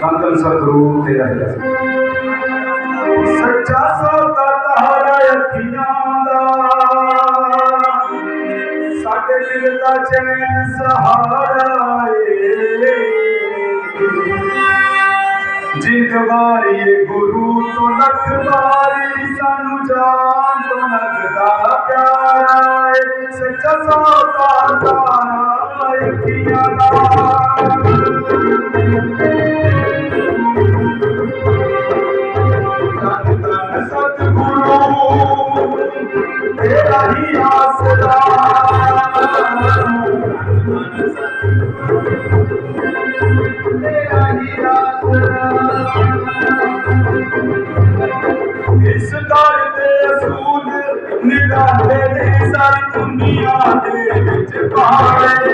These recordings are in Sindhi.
ਬੰਦਨ ਸਤਰੂ ਤੇਰਾ ਹੈ ਸੱਚਾ ਸੌਦਾ ਤਹਾਰਾ ਅੱਖੀਆਂ ਦਾ ਸਾਡੇ ਦਿਲ ਦਾ ਚੈਨ ਸਹਾਰਾ ਏ جگاری گرو تو لکھ باری سانو جان تو لکھتا پیارا ہے سچا سوتا تارا ہے کیا सुे कौम कर्मे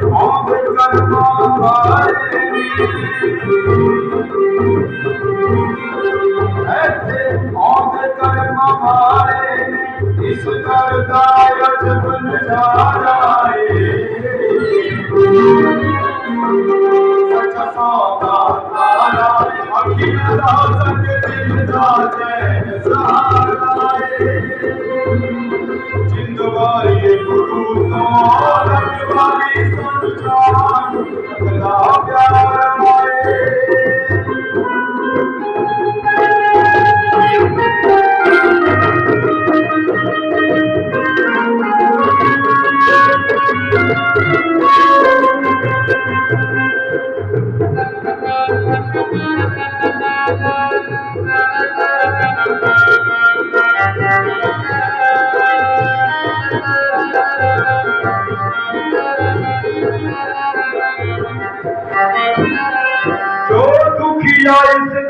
कौम कराए Oh, it's a good thing, it's all day, it's all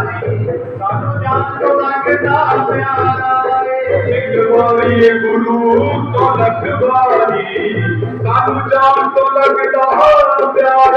प्यार गुरू तवारी प्यार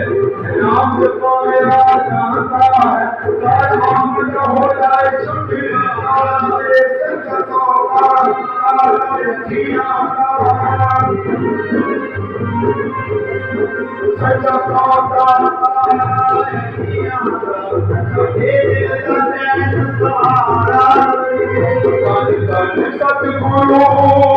سچا پيار تا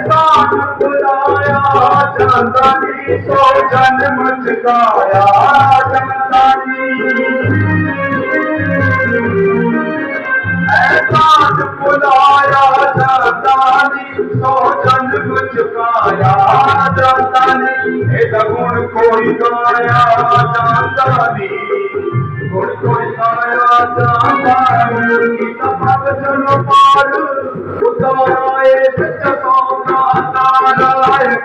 بلایا چندانی سو جن مجھ چندانی بلایا جان سو چند مجھ کایا گن کوئی مایا چندانی چاندانی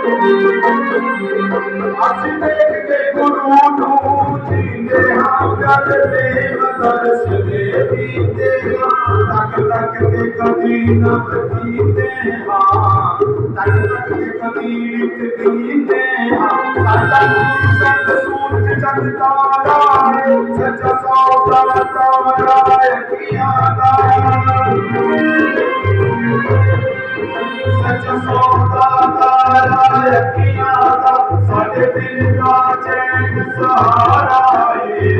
अच तक ते गुरू दीह दर्श दे ते कबीर जी देवा कबीर की देकी सूरत जग तारा सिया दा رکھیاں تھا ساڑھے دل کا چین سہارا ہے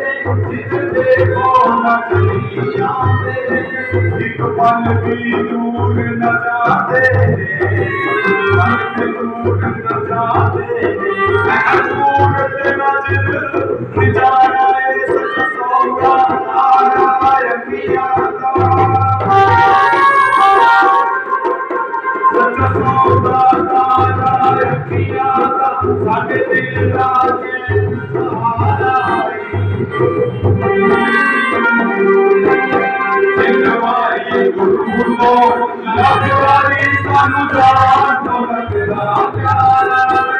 हिकु पल खे नचा दे पूर न जा देरे सदसाराय पिया सदस पीअ سندھ واري